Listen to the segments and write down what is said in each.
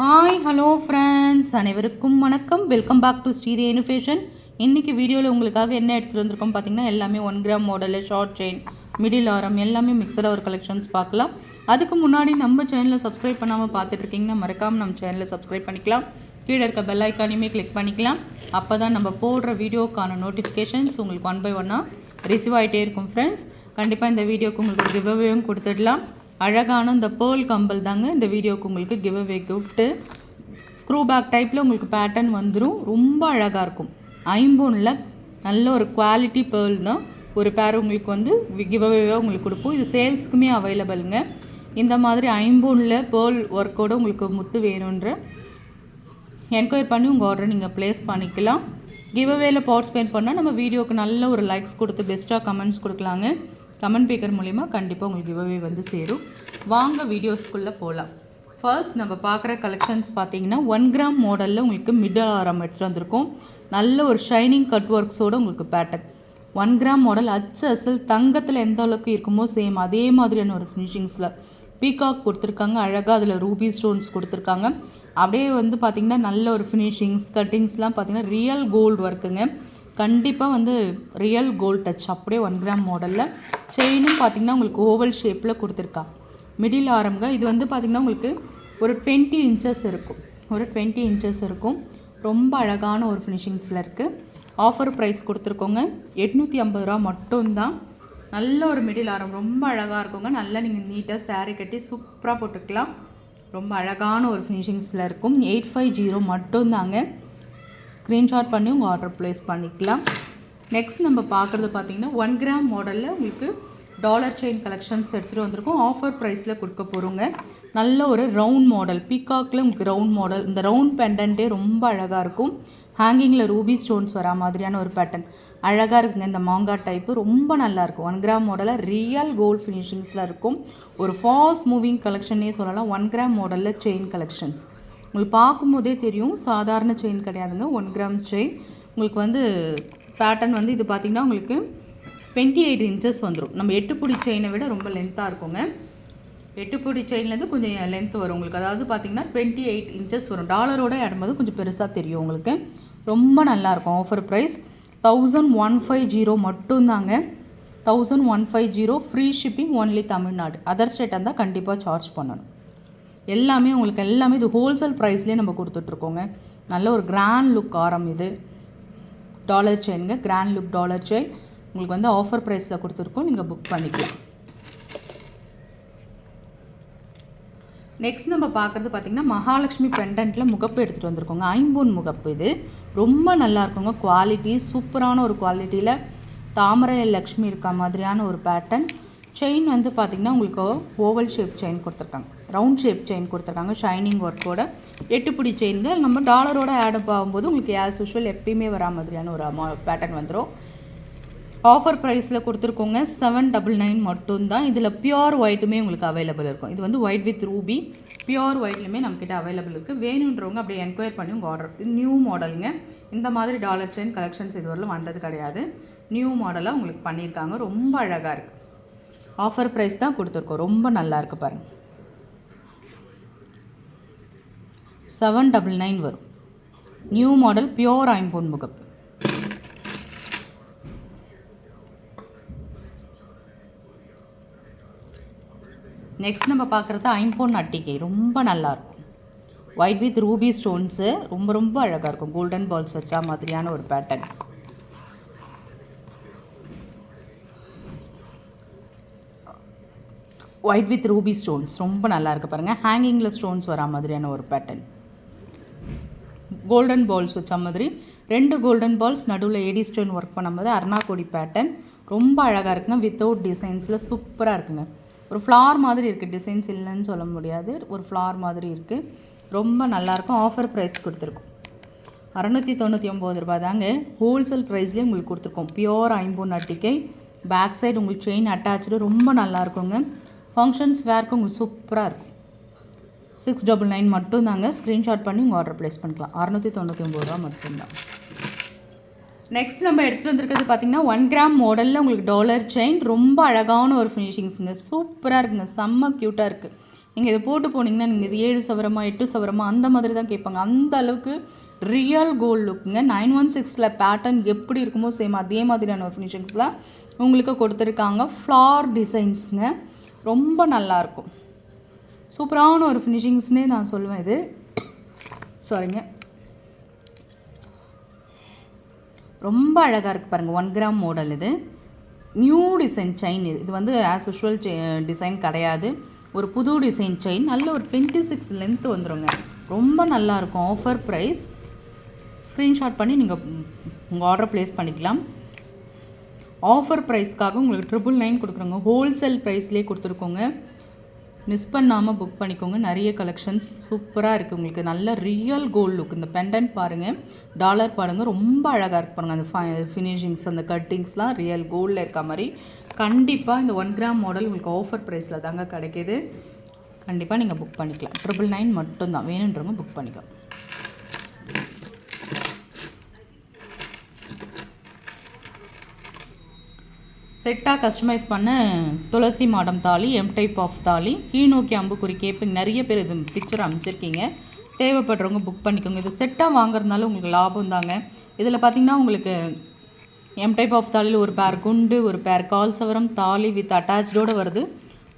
Hi hello friends அனைவருக்கும் வணக்கம். Welcome back to Sri innovation இன்றைக்கி வீடியோவில் உங்களுக்காக என்ன எடுத்துகிட்டு வந்திருக்கோம் பார்த்தீங்கன்னா எல்லாமே one gram model short chain middle ஆரம் எல்லாமே மிக்சடாக ஒரு கலெக்ஷன்ஸ் பார்க்கலாம். அதுக்கு முன்னாடி நம்ம சேனலை சப்ஸ்கிரைப் பண்ணாமல் பார்த்துட்டு இருக்கீங்கன்னா மறக்காமல் நம்ம சேனலை சப்ஸ்கிரைப் பண்ணிக்கலாம். கீழே இருக்க பெல் ஐக்கானையுமே கிளிக் பண்ணிக்கலாம். அப்போ தான் நம்ம போடுற வீடியோக்கான நோட்டிஃபிகேஷன்ஸ் உங்களுக்கு ஒன் பை ஒன்னாக ரிசீவ் ஆகிட்டே இருக்கும் ஃப்ரெண்ட்ஸ் கண்டிப்பாக இந்த வீடியோக்கு உங்களுக்கு ரிவ்யூவும் கொடுத்துடலாம். அழகான இந்த பேர்ல் கம்பல் தாங்க இந்த வீடியோக்கு உங்களுக்கு give away gift screw back டைப்பில் உங்களுக்கு பேட்டர்ன் வந்துடும் ரொம்ப அழகாக இருக்கும். ஐம்பூனில் நல்ல ஒரு குவாலிட்டி பேர்ல் தான் ஒரு பேர் உங்களுக்கு வந்து கிவ் அவேவாக உங்களுக்கு கொடுப்போம். இது சேல்ஸ்க்குமே அவைலபிளுங்க இந்த மாதிரி ஐம்பூனில் பேர்ல் ஒர்க்கோட உங்களுக்கு முத்து வேணுன்ற என்கொயர் பண்ணி உங்கள் ஆர்டரை நீங்கள் ப்ளேஸ் பண்ணிக்கலாம். கிவ் கிவ்அவேல பார்ட்டிசிபேட் பண்ணால் நம்ம வீடியோவுக்கு நல்ல ஒரு லைக்ஸ் கொடுத்து பெஸ்ட்டாக கமெண்ட்ஸ் கொடுக்கலாங்க. கமெண்ட் பேக்கர் மூலிமா கண்டிப்பாக உங்களுக்கு கிவ்அவே வந்து சேரும். வாங்க வீடியோஸ்குள்ளே போகலாம் ஃபர்ஸ்ட் நம்ம பார்க்குற கலெக்ஷன்ஸ் பார்த்தீங்கன்னா ஒன் கிராம் மாடலில் உங்களுக்கு மிடில் ஆரம் எடுத்துகிட்டு வந்திருக்கோம். நல்ல ஒரு ஷைனிங் கட் ஒர்க்ஸோட உங்களுக்கு பேட்டர்ன் ஒன் கிராம் மாடல் அச்சு அசல் தங்கத்தில் எந்த அளவுக்கு இருக்குமோ சேம் அதே மாதிரியான ஒரு ஃபினிஷிங்ஸில் பீகாக் கொடுத்துருக்காங்க அழகாக அதில் ரூபி ஸ்டோன்ஸ் கொடுத்துருக்காங்க. அப்படியே வந்து பார்த்திங்கன்னா நல்ல ஒரு ஃபினிஷிங்ஸ் கட்டிங்ஸ்லாம் பார்த்திங்கன்னா ரியல் கோல்டு ஒர்க்குங்க கண்டிப்பாக வந்து ரியல் கோல்ட் டச் அப்படியே ஒன் கிராம் மாடலில் செயினும் பார்த்திங்கன்னா உங்களுக்கு ஓவல் ஷேப்பில் கொடுத்துருக்கா. மிடில் ஆரம்ங்க. இது வந்து பார்த்திங்கன்னா உங்களுக்கு ஒரு டுவெண்ட்டி இன்ச்சஸ் இருக்கும். ஒரு டுவெண்ட்டி இன்ச்சஸ் இருக்கும். ரொம்ப அழகான ஒரு ஃபினிஷிங்ஸில் இருக்குது ஆஃபர் ப்ரைஸ் கொடுத்துருக்கோங்க. எட்நூற்றி ஐம்பது ரூபா மட்டும்தான். நல்ல ஒரு மிடில் ஆரம். ரொம்ப அழகாக இருக்குங்க. நல்லா நீங்கள் நீட்டாக சேரீ கட்டி சூப்பராக போட்டுக்கலாம். ரொம்ப அழகான ஒரு ஃபினிஷிங்ஸில் இருக்கும். எயிட் ஃபைவ் ஜீரோ மட்டும்தாங்க. ஸ்க்ரீன்ஷாட் பண்ணி உங்கள் ஆர்டர் ப்ளேஸ் பண்ணிக்கலாம். நெக்ஸ்ட் நம்ம பார்க்குறது பார்த்தீங்கன்னா ஒன் கிராம் மாடலில் உங்களுக்கு டாலர் செயின் கலெக்ஷன்ஸ் எடுத்துகிட்டு வந்திருக்கோம். ஆஃபர் ப்ரைஸில் கொடுக்க போகிறோங்க நல்ல ஒரு ரவுண்ட் மாடல் பீகாக்கில் உங்களுக்கு ரவுண்ட் மாடல் இந்த ரவுண்ட் பெண்டன்ட்டே ரொம்ப அழகாக இருக்கும். ஹேங்கிங்கில் ரூபி ஸ்டோன்ஸ் வரா மாதிரியான ஒரு பேட்டர்ன் அழகாக இருக்குங்க. இந்த மாங்கா டைப்பு ரொம்ப நல்லாயிருக்கும் ஒன் கிராம் மாடலில் ரியல் கோல்ட் ஃபினிஷிங்ஸில் இருக்கும். ஒரு ஃபாஸ்ட் மூவிங் கலெக்ஷன்னே சொல்லலாம். ஒன் கிராம் மாடலில் செயின் கலெக்ஷன்ஸ் உங்களுக்கு பார்க்கும்போதே தெரியும் சாதாரண செயின் கிடையாதுங்க. One gram chain. உங்களுக்கு வந்து பேட்டர்ன் வந்து இது பார்த்திங்கன்னா உங்களுக்கு டுவெண்ட்டி எயிட் இன்ச்சஸ் வந்துடும் நம்ம எட்டுப்புடி செயினை விட ரொம்ப லென்த்தாக இருக்குங்க. எட்டுப்புடி செயின்லேருந்து கொஞ்சம் லென்த் வரும் உங்களுக்கு. அதாவது பார்த்தீங்கன்னா டுவெண்ட்டி எயிட் இன்ச்சஸ் வரும். டாலரோட இடம்போது கொஞ்சம் பெருசாக தெரியும் உங்களுக்கு. ரொம்ப நல்லாயிருக்கும் offer price thousand one five zero மட்டும்தாங்க. Thousand one five zero free shipping only Tamil Nadu. Other ஸ்டேட்டாக இருந்தால் கண்டிப்பாக சார்ஜ் பண்ணணும். எல்லாமே உங்களுக்கு எல்லாமே இது ஹோல்சேல் ப்ரைஸ்லேயே நம்ம கொடுத்துட்ருக்கோங்க. நல்ல ஒரு கிராண்ட் லுக் ஆரம் இது. டாலர் செயினுங்க கிராண்ட் லுக் டாலர் செயின் உங்களுக்கு வந்து ஆஃபர் ப்ரைஸில் கொடுத்துருக்கோம். நீங்கள் புக் பண்ணிக்கலாம். நெக்ஸ்ட் நம்ம பார்க்குறது பார்த்திங்கன்னா மகாலட்சுமி பெண்டன்ட்டில் முகப்பு எடுத்துகிட்டு வந்திருக்கோங்க. ஐம்பூன் முகப்பு இது. ரொம்ப நல்லா இருக்குங்க. குவாலிட்டி சூப்பரான ஒரு குவாலிட்டியில் தாமரை லக்ஷ்மி இருக்க மாதிரியான ஒரு பேட்டர்ன் செயின் வந்து பார்த்திங்கன்னா உங்களுக்கு ஓவல் ஷேப் செயின் கொடுத்துருக்காங்க. ரவுண்ட் ஷேப் செயின் கொடுத்துருக்காங்க ஷைனிங் ஒர்க்கோட எட்டுப்பிடி செயின்ங்க நம்ம டாலரோட ஆடப் ஆகும்போது உங்களுக்கு ஆஸ் யூஷுவல் எப்பயுமே வரா மாதிரியான ஒரு பேட்டர்ன் வந்துடும் ஆஃபர் ப்ரைஸில் கொடுத்துருக்கோங்க செவன் டபுள் நைன் மட்டும்தான். இதில் பியோர் ஒயிட்டுமே உங்களுக்கு அவைலபிள் இருக்கும். இது வந்து ஒயிட் வித் ரூபி பியோர் ஒயிட்லையுமே நம்மக்கிட்ட அவைலபிள் இருக்குது வேணுன்றவங்க அப்படியே என்கொயர் பண்ணி உங்கள் ஆர்டர் இது நியூ மாடலுங்க இந்த மாதிரி டாலர் செயின் கலெக்ஷன்ஸ் இதுவரையிலும் வந்தது கிடையாது. நியூ மாடலாக உங்களுக்கு பண்ணியிருக்காங்க. ரொம்ப அழகாக இருக்குது ஆஃபர் ப்ரைஸ் தான் கொடுத்துருக்கோம். ரொம்ப நல்லாயிருக்கு பாருங்கள் செவன் டபுள் நைன் வரும். நியூ மாடல் பியோர் ஐம்பொன் முகப்பு. நெக்ஸ்ட் நம்ம பார்க்குறது ஐம்பொன் அட்டிகை ரொம்ப நல்லாயிருக்கும். ஒயிட் வித் ரூபி ஸ்டோன்ஸு ரொம்ப ரொம்ப அழகாக இருக்கும். கோல்டன் பால்ஸ் வச்சா மாதிரியான ஒரு pattern white with ruby stones ரொம்ப நல்லா இருக்குது பாருங்கள் ஹேங்கிங்கில் ஸ்டோன்ஸ் வரா மாதிரியான ஒரு பேட்டர்ன் கோல்டன் பால்ஸ் வச்ச மாதிரி. ரெண்டு கோல்டன் பால்ஸ் நடுவில் ஏடி ஸ்டோன் ஒர்க் பண்ணும்போது மாதிரி அருணாக்கோடி பேட்டர்ன் ரொம்ப அழகாக இருக்குங்க. வித்தவுட் டிசைன்ஸில் சூப்பராக இருக்குங்க. ஒரு ஃப்ளார் மாதிரி இருக்குது டிசைன்ஸ் இல்லைன்னு சொல்ல முடியாது. ஒரு ஃப்ளார் மாதிரி இருக்குது ரொம்ப நல்லாயிருக்கும் ஆஃபர் ப்ரைஸ் கொடுத்துருக்கோம். அறநூற்றி தொண்ணூற்றி ஒம்பது ரூபாய் தாங்க ஹோல்சேல் ப்ரைஸ்லேயே உங்களுக்கு கொடுத்துருக்கோம். பியோர் ஐம்பூன் அட்டிக்கை. பேக் சைடு உங்களுக்கு செயின் அட்டாச்சு ரொம்ப நல்லா இருக்குங்க ஃபங்க்ஷன்ஸ் வேர்க்கு உங்களுக்கு சூப்பராக இருக்கும். சிக்ஸ் டபுள் நைன் மட்டும்தாங்க ஸ்க்ரீன்ஷாட் பண்ணி உங்கள் ஆர்டர் ப்ளேஸ் பண்ணிக்கலாம். அறநூற்றி தொண்ணூற்றி ஒம்பது ரூபா மட்டும்தான். நெக்ஸ்ட் நம்ம எடுத்துகிட்டு வந்திருக்கிறது பார்த்தீங்கன்னா ஒன் கிராம் மாடலில் உங்களுக்கு டாலர் செயின் ரொம்ப அழகான ஒரு ஃபினிஷிங்ஸுங்க சூப்பராக இருக்குங்க. செம்ம க்யூட்டாக இருக்குது நீங்கள் இதை போட்டு போனீங்கன்னா நீங்கள் இது ஏழு சவரமா எட்டு சவரமா அந்த மாதிரி தான் கேட்பாங்க. அந்த அளவுக்கு ரியல் கோல்டு லுக்குங்க நைன் ஒன் சிக்ஸில் பேட்டர்ன் எப்படி இருக்குமோ சேம் அதே மாதிரியான ஒரு ஃபினிஷிங்ஸில் உங்களுக்கு கொடுத்துருக்காங்க. ஃப்ளார் டிசைன்ஸுங்க ரொம்ப நல்லாயிருக்கும் சூப்பரான ஒரு ஃபினிஷிங்ஸ்னே நான் சொல்லுவேன் இது. சாரிங்க ரொம்ப அழகாக இருக்குது பாருங்கள் ஒன் கிராம் மாடல் இது. நியூ டிசைன் செயின் இது. இது வந்து ஆஸ் யூஷுவல் டிசைன் கிடையாது. ஒரு புது டிசைன் செயின் நல்ல ஒரு டுவெண்ட்டி சிக்ஸ் லென்த் வந்துடுங்க ரொம்ப நல்லாயிருக்கும் ஆஃபர் ப்ரைஸ் ஸ்க்ரீன்ஷாட் பண்ணி நீங்கள் உங்கள் ஆர்டர் ப்ளேஸ் பண்ணிக்கலாம். ஆஃபர் ப்ரைஸ்க்காக உங்களுக்கு ட்ரிபிள் நைன் கொடுக்குறோங்க. ஹோல்சேல் ப்ரைஸ்லேயே கொடுத்துருக்கோங்க. மிஸ் பண்ணாமல் புக் பண்ணிக்கோங்க. நிறைய கலெக்ஷன்ஸ் சூப்பராக இருக்குது உங்களுக்கு. நல்ல ரியல் கோல்ட் லுக் இந்த பெண்டன்ட் பாருங்கள் டாலர் பாருங்கள் ரொம்ப அழகாக இருக்கு பாருங்கள் அந்த ஃபை ஃபினிஷிங்ஸ் அந்த கட்டிங்ஸ்லாம் ரியல் கோல்டில் இருக்க மாதிரி. கண்டிப்பாக இந்த ஒன் கிராம் மாடல் உங்களுக்கு ஆஃபர் ப்ரைஸில் தாங்க கிடைக்கிது. கண்டிப்பாக நீங்கள் புக் பண்ணிக்கலாம். ட்ரிபிள் நைன் மட்டும்தான். வேணுன்றவங்க புக் பண்ணிக்கலாம். செட்டாக கஸ்டமைஸ் பண்ண துளசி மாடம் தாலி எம் டைப் ஆஃப் தாலி. கீழ்நோக்கி அம்புக்குறி கேப்பு நிறைய பேர் இது பிக்சர் அமைச்சிருக்கீங்க. தேவைப்படுறவங்க புக் பண்ணிக்கோங்க. இது செட்டாக வாங்குறதுனால உங்களுக்கு லாபம் தாங்க. இதில் பார்த்தீங்கன்னா உங்களுக்கு எம் டைப் ஆஃப் தாலியில் ஒரு பேர் குண்டு ஒரு பேர் கால் சவரம் தாலி வித் அட்டாச்சோடு வருது.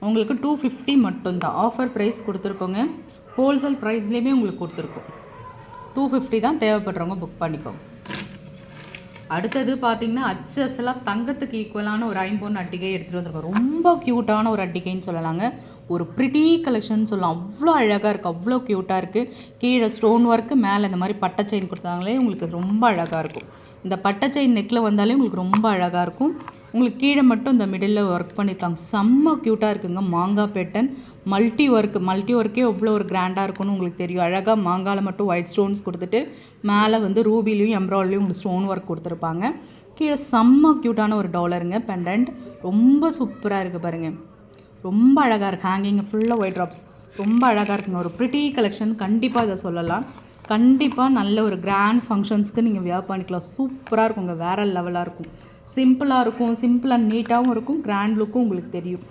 உங்களுக்கு டூ ஃபிஃப்டி மட்டும்தான். ஆஃபர் ப்ரைஸ் கொடுத்துருக்கோங்க. ஹோல்சேல் ப்ரைஸ்லேயுமே உங்களுக்கு கொடுத்துருக்கோம். டூ ஃபிஃப்டி தான் தேவைப்படுறவங்க புக் பண்ணிக்கோங்க. அடுத்தது பார்த்தீங்கன்னா அச்சஸ்லாம் தங்கத்துக்கு ஈக்குவலான ஒரு ஐம்பொன் அட்டிகை எடுத்துகிட்டு வந்திருக்கோம். ரொம்ப க்யூட்டான ஒரு அட்டிகைன்னு சொல்லலாங்க. ஒரு ப்ரிட்டி கலெக்ஷன் சொல்லலாம். அவ்வளோ அழகாக இருக்குது அவ்வளோ க்யூட்டாக இருக்குது கீழே ஸ்டோன் ஒர்க்கு மேலே இந்த மாதிரி பட்டை செயின் கொடுத்தாங்களே உங்களுக்கு ரொம்ப அழகாக இருக்கும். இந்த பட்டை செயின் நெக்கில் வந்தாலே உங்களுக்கு ரொம்ப அழகாக இருக்கும். உங்களுக்கு கீழே மட்டும் இந்த மிடில் ஒர்க் பண்ணியிருக்காங்க. செம்ம க்யூட்டாக இருக்குங்க. மாங்காய் பேட்டன். மல்டி ஒர்க் மல்டி ஒர்க்கே எவ்வளோ ஒரு கிராண்டாக இருக்கும்னு உங்களுக்கு தெரியும். அழகாக மாங்காயில் மட்டும் ஒயிட் ஸ்டோன்ஸ் கொடுத்துட்டு மேலே வந்து ரூபிலையும் எம்ப்ராய்டரியும் உங்களுக்கு ஸ்டோன் ஒர்க் கொடுத்துருப்பாங்க. கீழே செம்ம க்யூட்டான ஒரு டாலருங்க பெண்டன்ட் ரொம்ப சூப்பராக இருக்குது பாருங்கள் ரொம்ப அழகாக இருக்குது ஹேங்கிங் ஃபுல்லாக ஒயிட் ட்ராப்ஸ் ரொம்ப அழகாக இருக்குங்க. ஒரு ப்ரிட்டி கலெக்ஷன் கண்டிப்பாக இதை சொல்லலாம். கண்டிப்பாக நல்ல ஒரு கிராண்ட் ஃபங்க்ஷன்ஸ்க்கு நீங்கள் வியர் பண்ணிக்கலாம் சூப்பராக இருக்குங்க. வேறு லெவலாக இருக்கும். சிம்பிளாக இருக்கும் சிம்பிளாக நீட்டாகவும் இருக்கும் கிராண்ட் லுக்கும் உங்களுக்கு தெரியும்.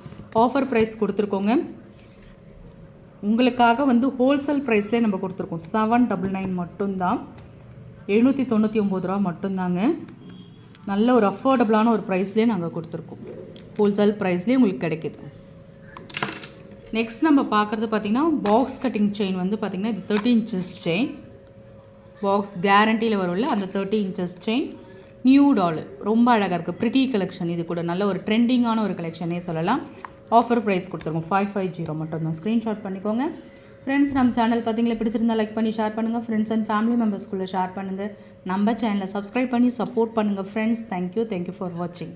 ஆஃபர் ப்ரைஸ் கொடுத்துருக்கோங்க. உங்களுக்காக வந்து ஹோல்சேல் ப்ரைஸ்லேயே நம்ம கொடுத்துருக்கோம். செவன் டபுள் நைன் மட்டும்தான். எழுநூற்றி தொண்ணூற்றி ஒம்பது ரூபா மட்டும்தாங்க. நல்ல ஒரு அஃபோர்டபுளான ஒரு ப்ரைஸ்லேயே நாங்கள் கொடுத்துருக்கோம். ஹோல்சேல் ப்ரைஸ்லேயே உங்களுக்கு கிடைக்கிது. நெக்ஸ்ட் நம்ம பார்க்குறது பார்த்திங்கன்னா பாக்ஸ் கட்டிங் செயின் வந்து பார்த்திங்கன்னா இது தேர்ட்டி இன்ச்சஸ் செயின் பாக்ஸ் கேரண்டியில் வரும்ல அந்த தேர்ட்டி இன்ச்சஸ் செயின் நியூ டால் ரொம்ப அழகாக இருக்குது ப்ரிட்டி கலெக்ஷன் இது கூட நல்ல ஒரு ட்ரெண்டிங்கான ஒரு கலெக்ஷனே சொல்லலாம். ஆஃபர் ப்ரைஸ் கொடுத்துருக்கோம். ஃபைவ் ஃபைவ் ஜீரோ மட்டும் தான் ஸ்க்ரீன்ஷாட் பண்ணிக்கோங்க. ஃப்ரெண்ட்ஸ் நம்ம சேனல் பார்த்தீங்களா பிடிச்சிருந்தா லைக் பண்ணி ஷேர் பண்ணுங்கள் ஃப்ரெண்ட்ஸ் அண்ட் ஃபேமிலி மெம்பர்ஸ்குள்ளே ஷேர் பண்ணுங்கள் நம்ம சேனலை சப்ஸ்கிரைப் பண்ணி சப்போர்ட் பண்ணுங்கள் ஃப்ரெண்ட்ஸ் தேங்க்யூ தேங்க்யூ ஃபார் வாட்சிங்